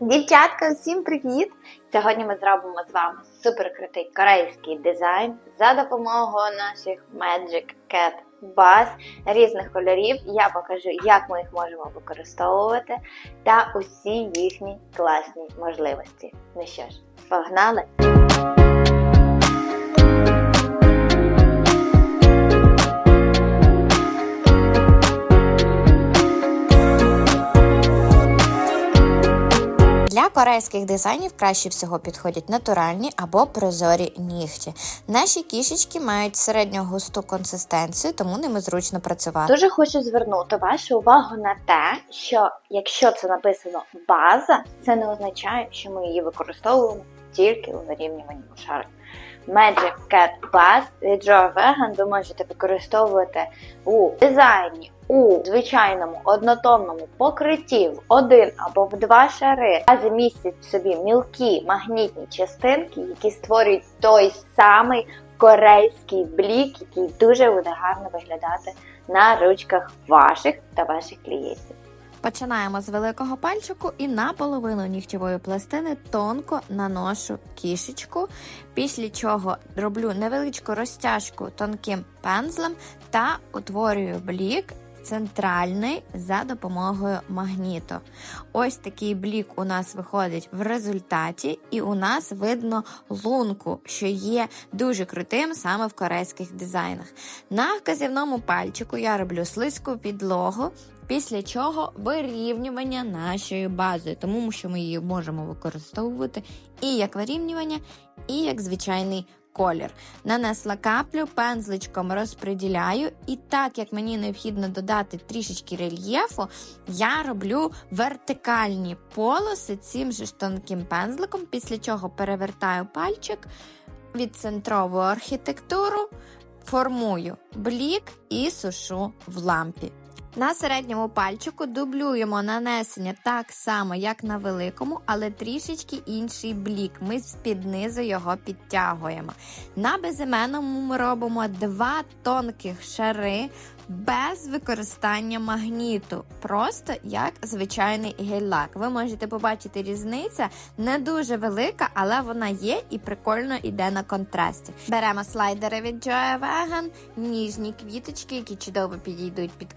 Дівчатка, всім привіт! Сьогодні ми зробимо з вами суперкрутий корейський дизайн за допомогою наших Magic Cat Bus різних кольорів. Я покажу, як ми їх можемо використовувати та усі їхні класні можливості. Ну що ж, погнали! Корейських дизайнів краще всього підходять натуральні або прозорі нігті. Наші кішечки мають середньо-густу консистенцію, тому ними зручно працювати. Дуже хочу звернути вашу увагу на те, що якщо це написано база, це не означає, що ми її використовуємо тільки у вирівнюванні шару. Magic Cat Bus від Joe Vegan ви можете використовувати у дизайні, у звичайному однотонному покритті в один або в два шари. Бази містять в собі мілкі магнітні частинки, які створюють той самий корейський блік, який дуже буде гарно виглядати на ручках ваших та ваших клієнтів. Починаємо з великого пальчику і на половину нігтєвої пластини тонко наношу кішечку, після чого роблю невеличку розтяжку тонким пензлем та утворюю блік. Центральний за допомогою магніту. Ось такий блік у нас виходить в результаті, і у нас видно лунку, що є дуже крутим саме в корейських дизайнах. На вказівному пальчику я роблю слизьку підлогу, Після чого вирівнювання нашою базою, тому що ми її можемо використовувати і як вирівнювання, і як звичайний колір. Нанесла каплю, пензличком розподіляю, і так як мені необхідно додати трішечки рельєфу, я роблю вертикальні полоси цим же ж тонким пензликом, після чого перевертаю пальчик, відцентровую архітектуру, формую блік і сушу в лампі. На середньому пальчику дублюємо нанесення так само, як на великому, але трішечки інший блік. Ми з-під низу його підтягуємо. На безіменному ми робимо два тонких шари без використання магніту, просто як звичайний гель-лак. Ви можете побачити різниця не дуже велика, але вона є і прикольно йде на контрасті. Беремо слайдери від Joe Vegan, ніжні квіточки, які чудово підійдуть під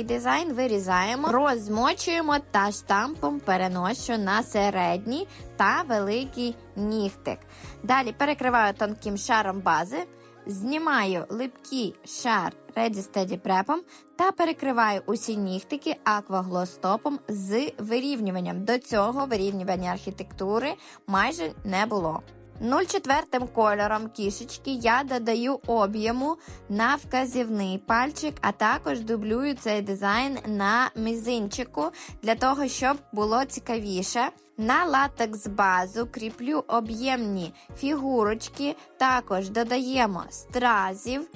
корейський дизайн. Вирізаємо, розмочуємо та штампом переношу на середній та великий нігтик. Далі перекриваю тонким шаром бази. Знімаю липкий шар Ready Steady Prep та перекриваю усі нігтики акваглостопом з вирівнюванням. До цього вирівнювання архітектури майже не було. 0,4 кольором кішечки я додаю об'єму на вказівний пальчик, а також дублюю цей дизайн на мізинчику для того, щоб було цікавіше. На латекс базу кріплю об'ємні фігурочки, також додаємо стразів.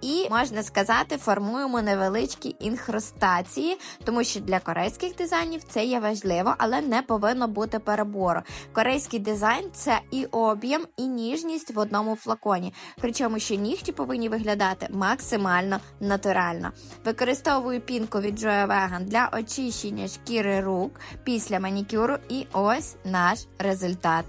І можна сказати, формуємо невеличкі інхрустації, тому що для корейських дизайнів це є важливо, але не повинно бути перебору. Корейський дизайн це і об'єм, і ніжність в одному флаконі. Причому що нігті повинні виглядати максимально натурально. Використовую пінку від Joe Vegan для очищення шкіри рук після манікюру, і ось наш результат.